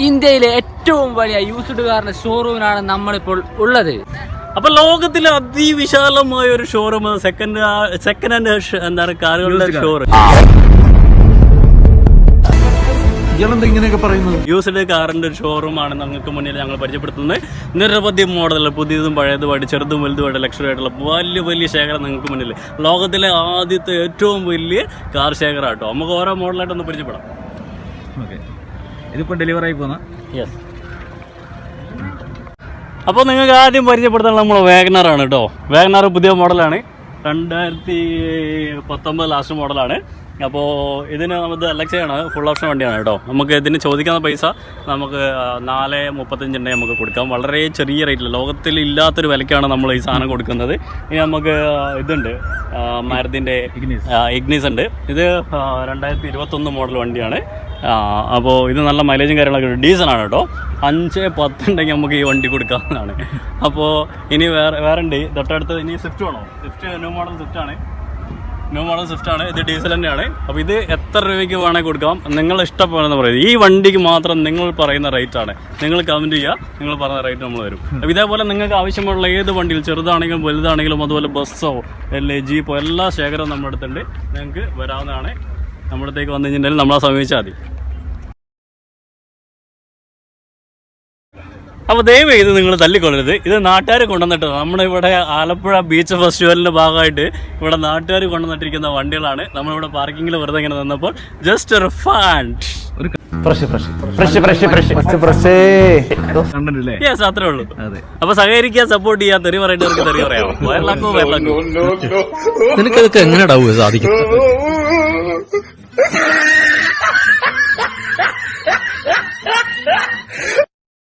ഇന്ത്യയിലെ ഏറ്റവും വലിയ യൂസ്ഡ് കാറിന്റെ ഷോറൂമിനാണ് നമ്മളിപ്പോൾ ഉള്ളത്. അപ്പൊ ലോകത്തിലെ അതിവിശാലമായ ഒരു ഷോറൂം സെക്കൻഡ് സെക്കൻഡ് ഹാൻഡ് എന്താണ് കാറുകളുടെ ഷോറൂം ഇങ്ങനെയൊക്കെ പറയുന്നത്? യൂസ്ഡ് കാറിന്റെ ഒരു ഷോറൂം ആണ് നിങ്ങൾക്ക് മുന്നിൽ ഞങ്ങൾ പരിചയപ്പെടുത്തുന്നത്. നിരവധി മോഡൽ പുതിയതും പഴയതുമായിട്ട് ചെറുതും വലുതുമായിട്ട് ലക്ഷറി ആയിട്ടുള്ള വലിയ വലിയ ശേഖരം നിങ്ങൾക്ക് മുന്നിൽ. ലോകത്തിലെ ആദ്യത്തെ ഏറ്റവും വലിയ കാർ ശേഖരം കേട്ടോ നമുക്ക് ഓരോ മോഡലായിട്ടൊന്ന് പരിചയപ്പെടാം. ഓക്കെ ഇതിപ്പോ ഡെലിവറി ആയി പോന്ന. യെസ് അപ്പോൾ നിങ്ങൾക്ക് ആദ്യം പരിചയപ്പെടുത്താനുള്ള നമ്മൾ വേഗനറാണ് കേട്ടോ. വേഗനർ പുതിയ മോഡലാണ്. രണ്ടായിരത്തി പത്തൊമ്പത് ലാസ്റ്റ് മോഡലാണ് അപ്പോൾ ഇതിന് നമുക്ക് അലക്സയാണ് ഫുൾ ഓപ്ഷൻ വണ്ടിയാണ് കേട്ടോ. നമുക്ക് ഇതിന് ചോദിക്കുന്ന പൈസ നമുക്ക് നാല് മുപ്പത്തഞ്ചിന്റെ നമുക്ക് കൊടുക്കാം. വളരെ ചെറിയ റേറ്റിൽ ലോകത്തിൽ ഇല്ലാത്തൊരു വിലക്കാണ് നമ്മൾ ഈ സാധനം കൊടുക്കുന്നത്. ഇനി നമുക്ക് ഇതുണ്ട്. മരത്തിന്റെ. ഇഗ്നീസ് ഉണ്ട്. ഇത് രണ്ടായിരത്തി ഇരുപത്തൊന്ന് മോഡൽ വണ്ടിയാണ്. അപ്പോൾ ഇത് നല്ല മൈലേജും കാര്യങ്ങളൊക്കെ ഉണ്ട്. ഡീസലാണ് കേട്ടോ. അഞ്ച് പത്തുണ്ടെങ്കിൽ നമുക്ക് ഈ വണ്ടി കൊടുക്കാവുന്നതാണ്. അപ്പോൾ ഇനി വേറെ വേറെ ഉണ്ട്. തൊട്ടടുത്ത് ഇനി സ്വിഫ്റ്റ് വേണോ? സ്വിഫ്റ്റ് ന്യൂ മോഡൽ സ്വിഫ്റ്റ് ആണ്. ന്യൂ മോഡൽ സ്വിഫ്റ്റ് ആണ്. ഇത് ഡീസൽ തന്നെയാണ്. അപ്പോൾ ഇത് എത്ര രൂപയ്ക്ക് വേണമെങ്കിൽ കൊടുക്കാം. നിങ്ങൾ ഇഷ്ടപ്പെടുന്ന പറയുന്നത് ഈ വണ്ടിക്ക് മാത്രം നിങ്ങൾ പറയുന്ന റേറ്റ് ആണ്. നിങ്ങൾ കമന്റ് ചെയ്യുക. നിങ്ങൾ പറയുന്ന റേറ്റ് നമ്മൾ വരും അപ്പോൾ ഇതേപോലെ നിങ്ങൾക്ക് ആവശ്യമുള്ള ഏത് വണ്ടിയിൽ ചെറുതാണെങ്കിലും വലുതാണെങ്കിലും അതുപോലെ ബസ്സോ അല്ലെ ജീപ്പോ എല്ലാ ശേഖരവും നമ്മുടെ അടുത്തുണ്ട്. നിങ്ങൾക്ക് വരാവുന്നതാണ്. നമ്മുടെ അടുത്തേക്ക് വന്നു കഴിഞ്ഞിട്ടുണ്ടെങ്കിൽ നമ്മളെ സമീപിച്ചാൽ മതി. അപ്പോൾ ദയവ് ഇത് നിങ്ങൾ തല്ലിക്കൊള്ളരുത് ഇത് നാട്ടുകാർ കൊണ്ടുവന്നിട്ട് നമ്മുടെ ഇവിടെ ആലപ്പുഴ ബീച്ച് ഫെസ്റ്റിവലിന്റെ ഭാഗമായിട്ട് ഇവിടെ നാട്ടുകാർ കൊണ്ടുവന്നിട്ടിരിക്കുന്ന വണ്ടികളാണ്. നമ്മളിവിടെ പാർക്കിങ്ങിൽ വെറുതെ ഇങ്ങനെ നിന്നപ്പോൾ ജസ്റ്റ് ഒരു ഫാൻഡ് അപ്പൊ സഹകരിക്കാൻ അത്രേ ഉള്ളൂ. അതെ. അപ്പോൾ സഹകരിക്കുക സപ്പോർട്ട് ചെയ്യാൻ തെറി പറയേണ്ടവർക്ക് തെറി പറയാമോ വയറിലാക്കോ വയറിലാക്കോ നിനക്കതൊക്കെ എങ്ങനെ സാധിക്കും